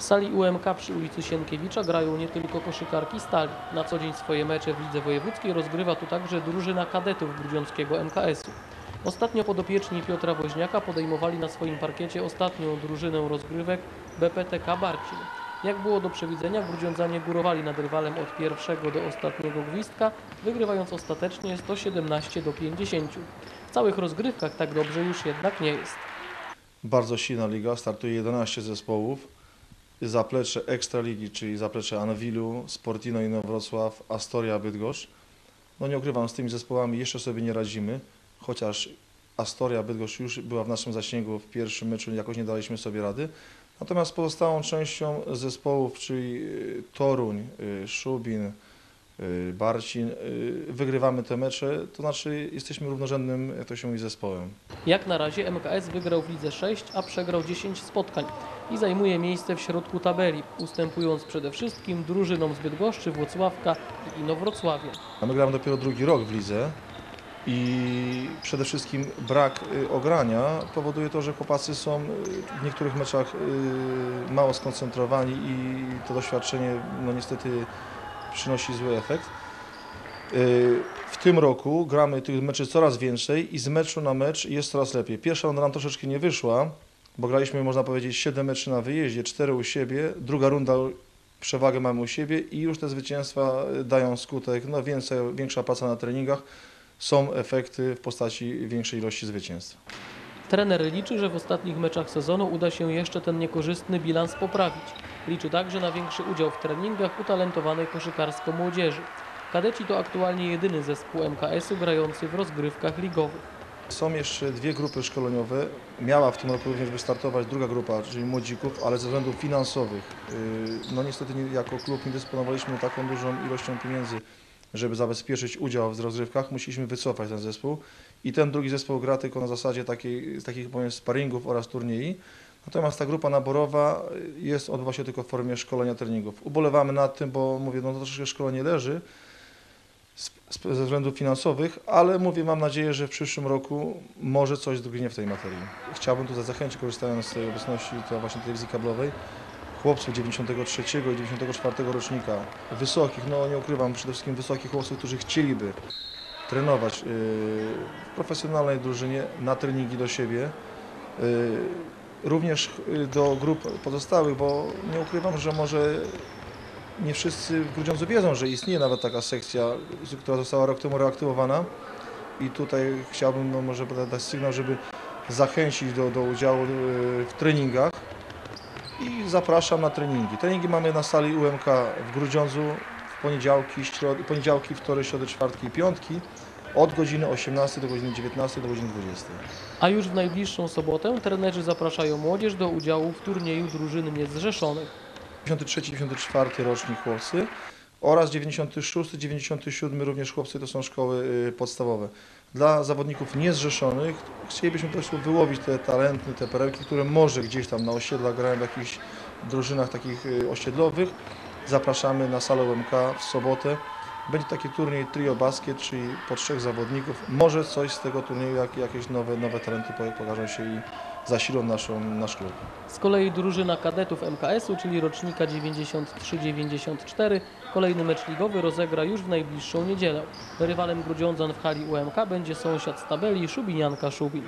W sali UMK przy ulicy Sienkiewicza grają nie tylko koszykarki Stali. Na co dzień swoje mecze w lidze wojewódzkiej rozgrywa tu także drużyna kadetów grudziąckiego MKS-u. Ostatnio podopieczni Piotra Woźniaka podejmowali na swoim parkiecie ostatnią drużynę rozgrywek BPTK Barcin. Jak było do przewidzenia, Grudziądzanie górowali nad rywalem od pierwszego do ostatniego gwizdka, wygrywając ostatecznie 117 do 50. W całych rozgrywkach tak dobrze już jednak nie jest. Bardzo silna liga, startuje 11 zespołów. Zaplecze Ekstraligi, czyli zaplecze Anwilu, Sportino Inowrocław, Astoria Bydgoszcz. No nie ukrywam, z tymi zespołami jeszcze sobie nie radzimy, chociaż Astoria Bydgoszcz już była w naszym zasięgu w pierwszym meczu, jakoś nie daliśmy sobie rady. Natomiast pozostałą częścią zespołów, czyli y, Toruń, y, Szubin, Barcin, y, wygrywamy te mecze, to znaczy jesteśmy równorzędnym, jak to się mówi, zespołem. Jak na razie MKS wygrał w lidze 6, a przegrał 10 spotkań i zajmuje miejsce w środku tabeli, ustępując przede wszystkim drużynom z Bydgoszczy, Włocławka i Inowrocławia. A my gramy dopiero drugi rok w lidze i przede wszystkim brak y, ogrania powoduje to, że chłopacy są y, w niektórych meczach y, mało skoncentrowani i to doświadczenie no niestety przynosi zły efekt. Y, W tym roku gramy tych meczy coraz więcej i z meczu na mecz jest coraz lepiej. Pierwsza runda nam troszeczkę nie wyszła, bo graliśmy można powiedzieć 7 meczy na wyjeździe, 4 u siebie. Druga runda przewagę mamy u siebie i już te zwycięstwa dają skutek. No więcej, większa praca na treningach, są efekty w postaci większej ilości zwycięstw. Trener liczy, że w ostatnich meczach sezonu uda się jeszcze ten niekorzystny bilans poprawić. Liczy także na większy udział w treningach utalentowanej koszykarsko młodzieży. Kadeci to aktualnie jedyny zespół MKS-u grający w rozgrywkach ligowych. Są jeszcze dwie grupy szkoleniowe. Miała w tym roku również wystartować druga grupa, czyli młodzików, ale ze względów finansowych, yy, no niestety nie, jako klub nie dysponowaliśmy taką dużą ilością pieniędzy, żeby zabezpieczyć udział w rozgrywkach. Musieliśmy wycofać ten zespół i ten drugi zespół gra tylko na zasadzie takiej, takich powiem sparingów oraz turniej. Natomiast ta grupa naborowa jest, odbywa się tylko w formie szkolenia treningów. Ubolewamy nad tym, bo mówię, no to troszeczkę szkolenie leży ze względów finansowych, ale mówię, mam nadzieję, że w przyszłym roku może coś drgnie w tej materii. Chciałbym tutaj zachęcić, korzystając z tej obecności to właśnie telewizji kablowej, chłopców 93 i 94 rocznika, wysokich, no nie ukrywam, przede wszystkim wysokich chłopców, którzy chcieliby trenować yy, w profesjonalnej drużynie, na treningi do siebie, yy, również yy, do grup pozostałych, bo nie ukrywam, że może nie wszyscy w Grudziądzu wiedzą, że istnieje nawet taka sekcja, która została rok temu reaktywowana. I tutaj chciałbym no, może dać sygnał, żeby zachęcić do, do udziału w treningach i zapraszam na treningi. Treningi mamy na sali UMK w Grudziądzu w poniedziałki, środy, poniedziałki, wtorek, środy, czwartki i piątki od godziny 18 do godziny 19 do godziny 20. A już w najbliższą sobotę trenerzy zapraszają młodzież do udziału w turnieju drużyn niezrzeszonych. 93-94 rocznik chłopcy oraz 96-97 również chłopcy to są szkoły y, podstawowe. Dla zawodników niezrzeszonych chcielibyśmy po prostu wyłowić te talenty, te perełki, które może gdzieś tam na osiedlach grają w jakichś drużynach takich y, osiedlowych. Zapraszamy na salę UMK w sobotę. Będzie taki turniej trio basket, czyli po trzech zawodników. Może coś z tego turnieju, jak, jakieś nowe, nowe talenty po- pokażą się i zasilą naszą, nasz klub. Z kolei drużyna kadetów MKS-u, czyli rocznika 93-94, kolejny mecz ligowy rozegra już w najbliższą niedzielę. Rywalem Grudziądzan w hali UMK będzie sąsiad z tabeli Szubinianka Szubin.